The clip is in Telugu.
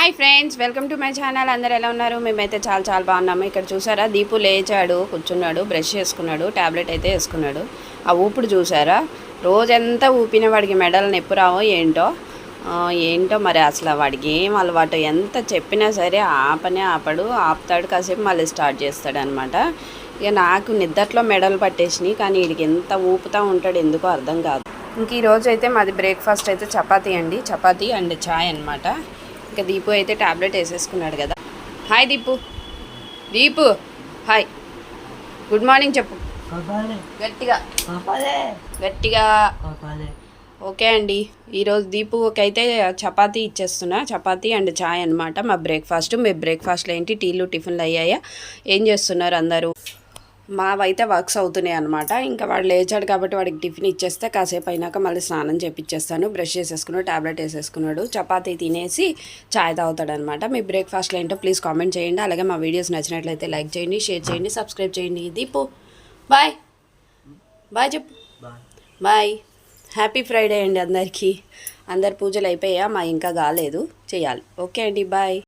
Hi friends welcome to my channel. అందరు ఎలా ఉన్నారు? మేమైతే చాలా చాలా బాగున్నాము. ఇక్కడ చూసారా? దీపు లేచాడు కూర్చున్నాడు బ్రష్ చేసుకున్నాడు ట్యాబ్లెట్ అయితే వేసుకున్నాడు. ఆ ఊపుడు చూసారా? రోజంతా ఊపిన వాడికి మెడలు నొప్పి రావో ఏంటో? ఏంటో మరి అసలు వాడికి ఏం అలవాటు ఎంత చెప్పినా సరే ఆపనే ఆపడు. ఆపుతాడు కాసేపు మళ్ళీ స్టార్ట్ చేస్తాడు అనమాట ఇక నాకు నిద్దట్లో మెడలు పట్టేసినాయి కానీ వీడికి ఎంత ఊపుతూ ఉంటాడు ఎందుకో అర్థం కాదు. ఇంక ఈరోజు అయితే మాది బ్రేక్ఫాస్ట్ అయితే చపాతీ అండి. చపాతీ అండ్ చాయ్ అనమాట ఇంకా దీపు అయితే టాబ్లెట్ వేసేసుకున్నాడు కదా. Hi Deepu. Deepu. Hi. Good morning చెప్పు. గట్టిగా. గట్టిగా. ఓకే అండి. ఈరోజు దీపుకి అయితే చపాతీ ఇచ్చేస్తున్నా. చపాతీ అండ్ చాయ్ అనమాట మా బ్రేక్ఫాస్ట్. మీ బ్రేక్ఫాస్ట్లో ఏంటి? టీలు టిఫిన్లు అయ్యాయా? ఏం చేస్తున్నారు అందరూ? మావైతే వర్క్స్ అవుతున్నాయి అనమాట ఇంకా వాడు లేచాడు కాబట్టి వాడికి టిఫిన్ ఇచ్చేస్తే కాసేపు అయినాక మళ్ళీ స్నానం చేపిచ్చేస్తాను. బ్రష్ చేసేసుకున్నాడు టాబ్లెట్ వేసేసుకున్నాడు. చపాతీ తినేసి చాయ్ తాగుతాడు అనమాట మీ బ్రేక్ఫాస్ట్లో ఏంటో ప్లీజ్ కామెంట్ చేయండి. అలాగే మా వీడియోస్ నచ్చినట్లయితే లైక్ చేయండి షేర్ చేయండి సబ్స్క్రైబ్ చేయండి. దీపు బాయ్. బాయ్ చెప్పు. బాయ్. బాయ్ హ్యాపీ ఫ్రైడే అండి అందరికీ. అందరి పూజలు అయిపోయా మా ఇంకా కాలేదు. చేయాలి. ఓకే అండి బాయ్.